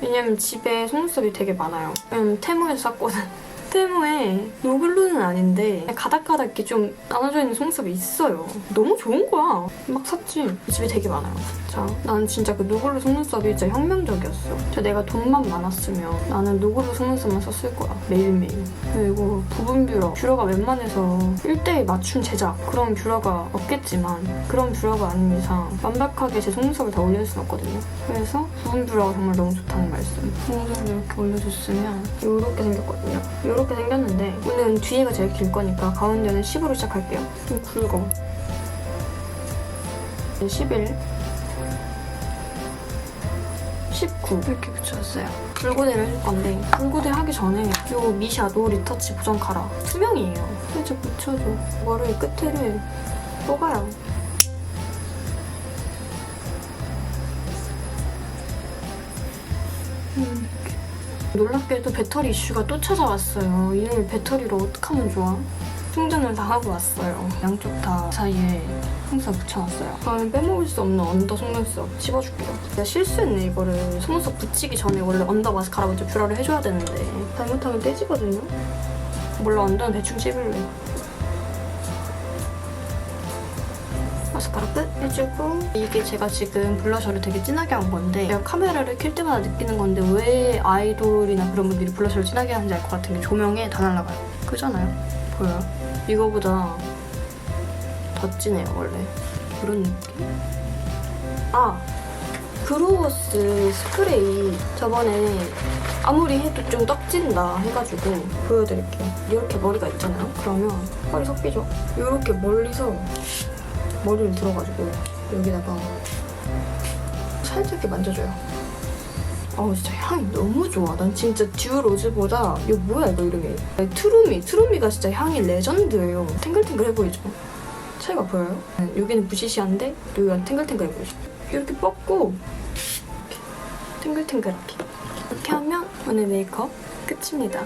왜냐면 집에 속눈썹이 되게 많아요. 왜냐면 테무에서 샀거든. 테무에 노블루는 아닌데 가닥가닥 이렇게 좀 나눠져 있는 속눈썹이 있어요. 너무 좋은 거야. 막 샀지. 집에 되게 많아요. 진짜. 나는 진짜 그 노블루 속눈썹이 진짜 혁명적이었어. 진짜 내가 돈만 많았으면 나는 노블루 속눈썹만 썼을 거야. 매일매일. 그리고 부분 뷰러. 뷰러가 웬만해서 1대1 맞춤 제작. 그런 뷰러가 없겠지만 그런 뷰러가 아닌 이상 완벽하게 제 속눈썹을 다 올릴 수는 없거든요. 그래서 부분 뷰러가 정말 너무 좋다는 말씀. 속눈썹을 이렇게 올려줬으면 이렇게 생겼거든요. 이렇게 생겼는데 오늘은 뒤에가 제일 길 거니까 가운데는 10으로 시작할게요. 좀 굵어. 11 19 이렇게 붙였어요. 굴고대를 해줄 건데 굴고대 하기 전에 이 미샤도 리터치 보정 카라 투명이에요. 살짝 붙여줘. 머리 끝에를 뽑아요. 음. 놀랍게도 배터리 이슈가 또 찾아왔어요. 이놈의 배터리로 어떡하면 좋아? 충전을 다 하고 왔어요. 양쪽 다 사이에 항상 붙여놨어요. 그러면 빼먹을 수 없는 언더 속눈썹 씹어줄게요. 내가 실수했네 이거를. 속눈썹 붙이기 전에 원래 언더 마스카라 먼저 뷰러를 해줘야 되는데 잘못하면 떼지거든요? 몰라 언더는 대충 씹을래. 마스카라 끝 해주고 이게 제가 지금 블러셔를 되게 진하게 한 건데 제가 카메라를 켤 때마다 느끼는 건데 왜 아이돌이나 그런 분들이 블러셔를 진하게 하는지 알 것 같은 게 조명에 다 날라가요. 그잖아요. 보여요? 이거보다 더 진해요 원래. 그런 느낌? 아! 그루워스 스프레이 저번에 아무리 해도 좀 떡진다 해가지고 보여드릴게요. 이렇게 머리가 있잖아요? 그러면 펄이 섞이죠? 이렇게 멀리서 머리를 들어가지고 여기다가 살짝 이렇게 만져줘요. 어우 진짜 향이 너무 좋아. 난 진짜 듀 로즈보다 이거 뭐야 이거 이름이? 트루미 트루미가 진짜 향이 레전드예요. 탱글탱글해 보이죠? 차이가 보여요? 네, 여기는 부시시한데 여기가 탱글탱글해 보이죠? 이렇게 뻗고 이렇게 탱글탱글하게 이렇게 하면 오늘 메이크업 끝입니다.